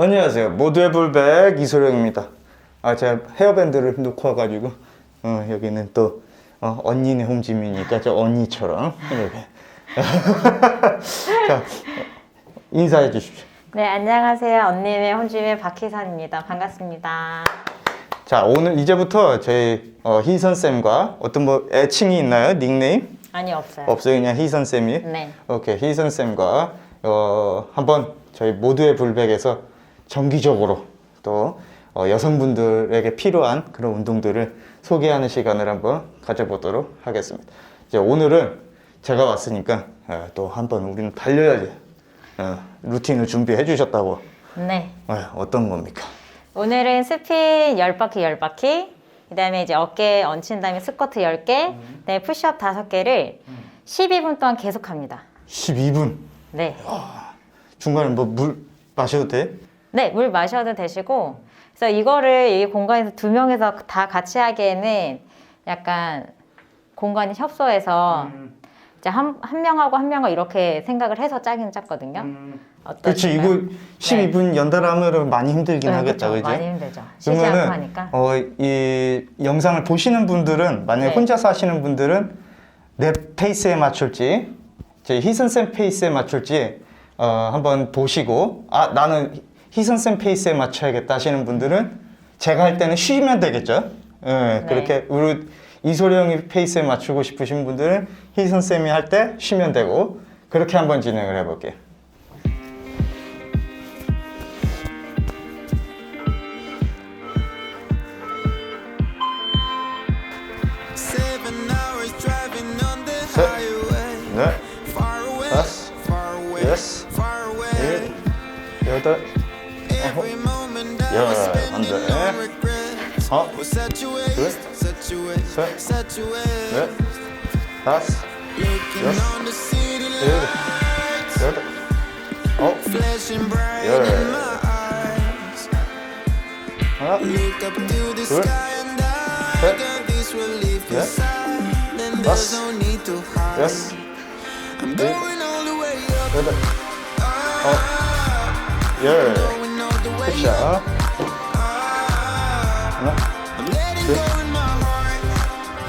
안녕하세요. 모두의 불백 이소룡입니다. 아, 제가 헤어밴드를 놓고 와가지고, 어, 여기는 또, 어, 언니네 홈짐이니까 저 언니처럼, 이렇게. 자, 인사해 주십시오. 네, 안녕하세요. 언니네 홈짐의 박희선입니다. 반갑습니다. 자, 오늘 이제부터 저희, 어, 희선쌤과 어떤 뭐 애칭이 있나요? 닉네임? 아니, 없어요. 없어요. 그냥 희선쌤이? 네. 오케이. 희선쌤과, 어, 한번 저희 모두의 불백에서 정기적으로 또 어, 여성분들에게 필요한 그런 운동들을 소개하는 시간을 한번 가져보도록 하겠습니다. 이제 오늘은 제가 왔으니까 어, 또 한번 우리는 달려야지. 어, 루틴을 준비해 주셨다고. 네. 어, 어떤 겁니까? 오늘은 스핀 10바퀴, 10바퀴. 그 다음에 이제 어깨 얹힌 다음에 스쿼트 10개. 그 다음에 푸시업 5개를 12분 동안 계속 합니다. 12분. 네. 중간에 뭐 물 마셔도 돼? 네, 물 마셔도 되시고. 그래서 이거를 이 공간에서 두 명에서 다 같이 하기에는 약간 공간이 협소해서 이제 한, 한 명하고 한 명하고 이렇게 생각을 해서 짜긴 짰거든요. 어떤 그렇지. 이거 12분 연달아 하면 많이 힘들긴 네, 하겠다. 그쵸. 그지? 많이 힘들죠. 쉬지 않고 하니까. 어, 이 영상을 보시는 분들은 만약에 네. 혼자서 하시는 분들은 내 페이스에 맞출지 제 희선쌤 페이스에 맞출지 어, 한번 보시고 아 나는 희선쌤 페이스에 맞춰야겠다 하시는 분들은 제가 할 때는 쉬면 되겠죠. 예, 네. 그렇게 우리 이소령이 페이스에 맞추고 싶으신 분들은 희선쌤이 할 때 쉬면 되고 그렇게 한번 진행을 해볼게요. Seven hours driving on the Set. highway. 네, Far away, 다섯, 여섯, far away. 일, 여덟, Every moment I 열, was 안 spending 돼. on regrets. 어, Was such a waste, such a waste, 셋. such a waste. 넷, 다섯, Looking 여섯, on the city 일곱, lights, 여덟, 아홉, flashing bright 열. in my eyes. 하나, Look up to the 둘, sky and I 셋. got this relief 넷, inside. Then there's 다섯, no need to hide. 여섯, I'm going all the way up. 여덟, 아홉, 열. 하나, 둘. Ah.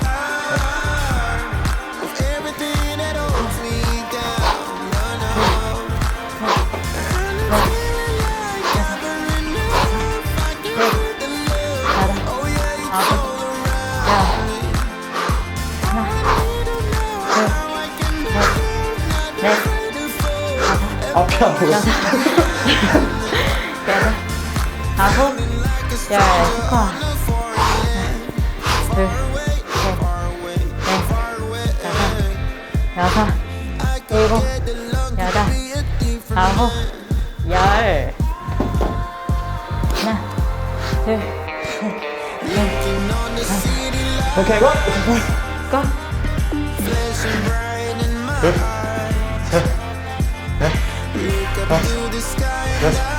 Oh. 앞에 안 보였어. 여덟, 아홉, 열, 스쿼트. 둘, 셋, 넷, 다섯, 여섯, 일곱, 여덟, 아홉, 열. 하나, 둘, 오케이, 고! 고! 둘, 셋, 넷, 다섯. Ah. Ah. Ah, holds me down. No, no. 넷, 다섯, 여섯,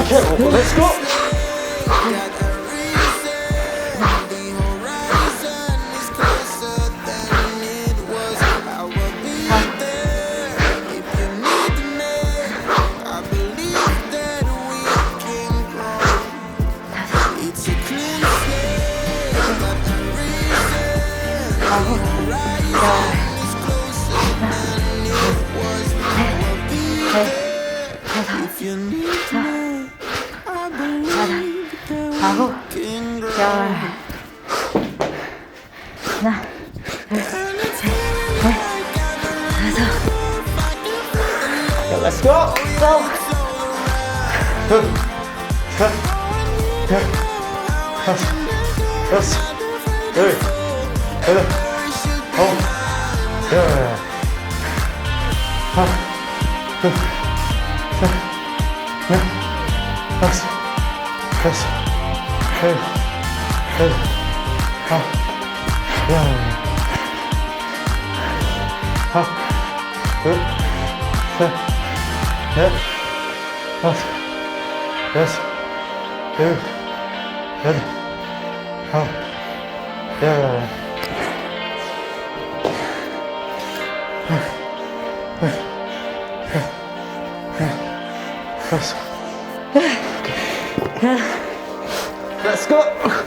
오케이, 렛 feel the love. 렛츠 고! 고! 둘, 셋, 넷, 다섯, 여섯, 열, 여덟, 아홉, 열. 하나, Head. Up. Yes. Two. Good. Up. Yeah. Yes. Let's go.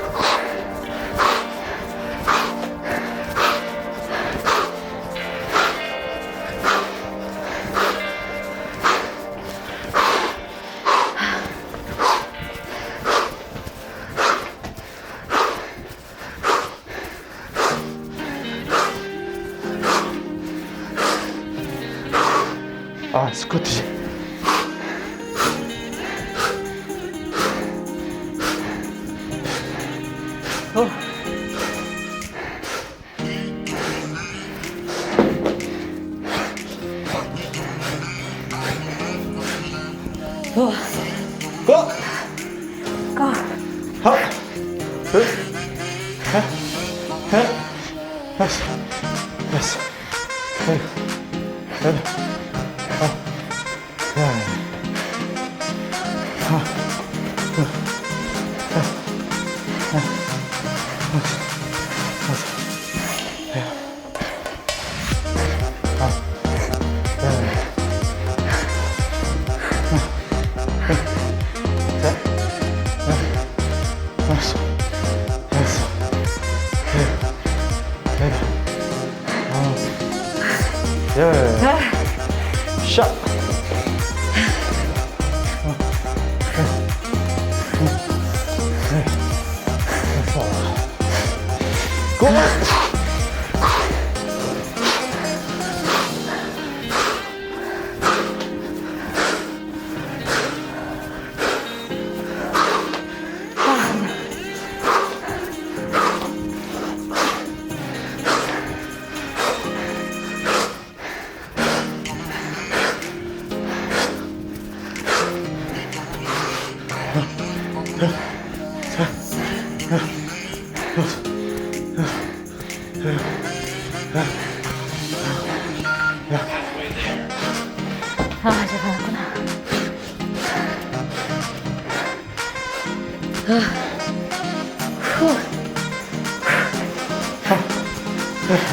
고! 하나, 둘, 셋, 아, 이제 가는구나. 다섯, 여섯,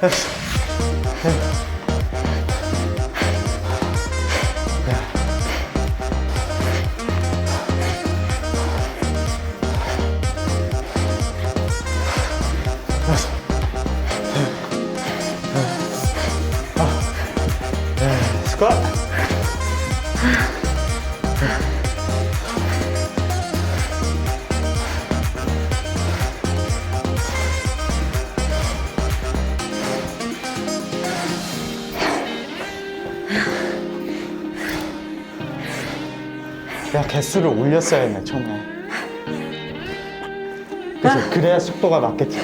일곱, 열. 스쿼트. 내가 개수를 올렸어야 했네 처음에 그래서 그래야 속도가 맞겠지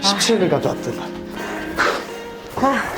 17을 가져왔더니 샵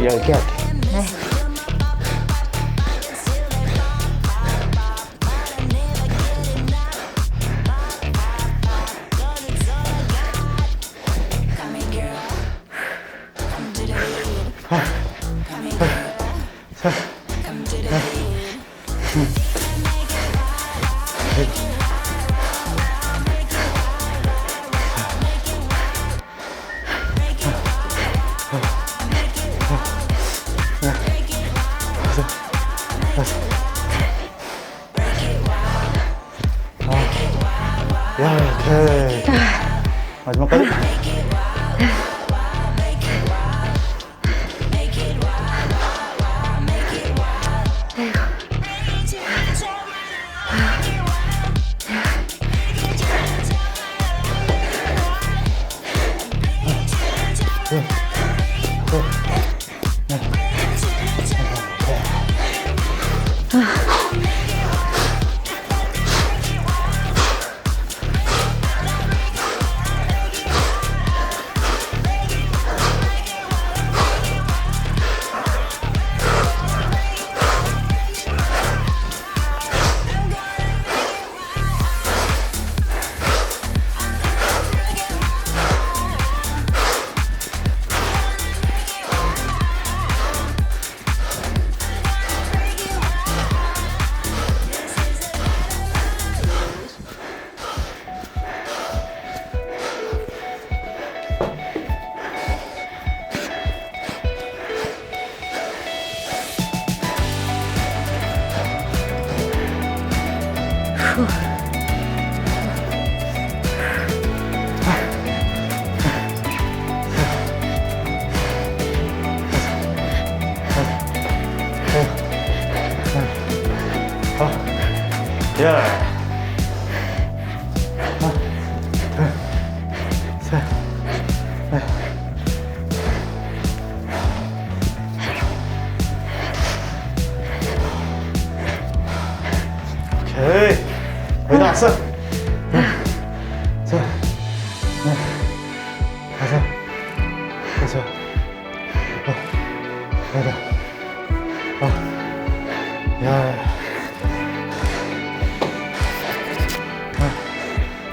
for young cat. Make it wild.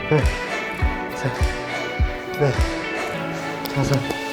둘, 셋, 넷, 다섯.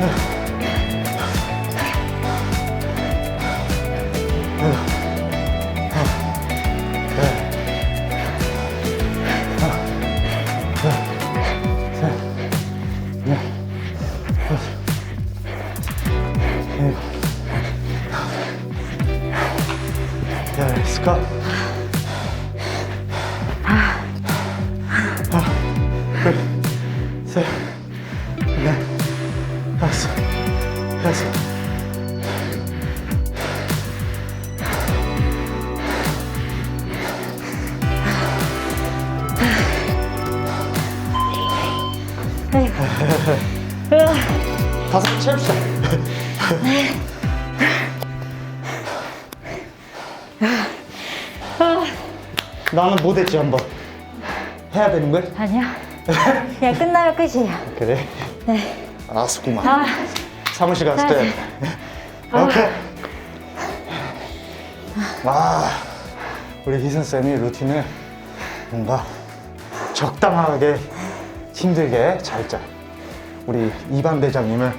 야, 못했지 한번. 해야 되는 거야? 아니야. 그냥 끝나면 끝이에요. 그래. 네. 알았구만. 아, 사무실 갔을 때. 오케이. 아, 우리 희선 쌤이 루틴을 뭔가 적당하게 힘들게 잘 짜. 우리 이반 대장님은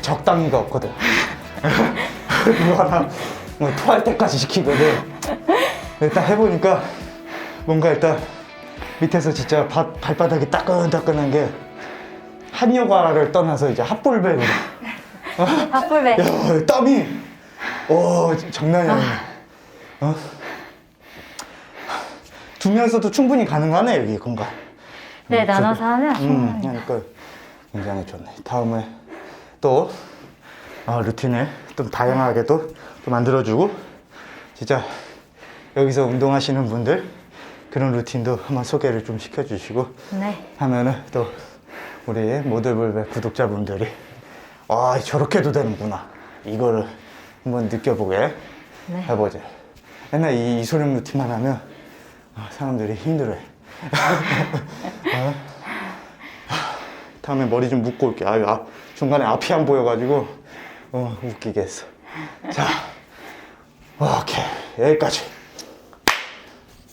적당히가 없거든. 이거 하나 뭐 토할 때까지 시키거든. 일단 해보니까 뭔가 일단 밑에서 진짜 바- 발바닥이 따끈따끈한 게 한여과를 떠나서 이제 핫볼배로 밥불배. 야, 땀이, 오, 장난이 아니네. 어? 두 명이서도 충분히 가능하네, 여기 공간. 네, 나눠서 하면. 음, 그러니까 굉장히 좋네. 다음에 또 어, 루틴을 좀 다양하게 또, 또 만들어주고, 진짜 여기서 운동하시는 분들 그런 루틴도 한번 소개를 좀 시켜주시고 네. 하면은 또 우리 모델불백 구독자분들이 아 저렇게도 되는구나. 이거를 한번 느껴보게 네. 해보자. 맨날 이 이소룡 루틴만 하면 아, 사람들이 힘들어해. 어? 다음에 머리 좀 묶고 올게. 아유 아, 중간에 앞이 안 보여가지고. 어, 웃기게 했어. 자 오케이. 여기까지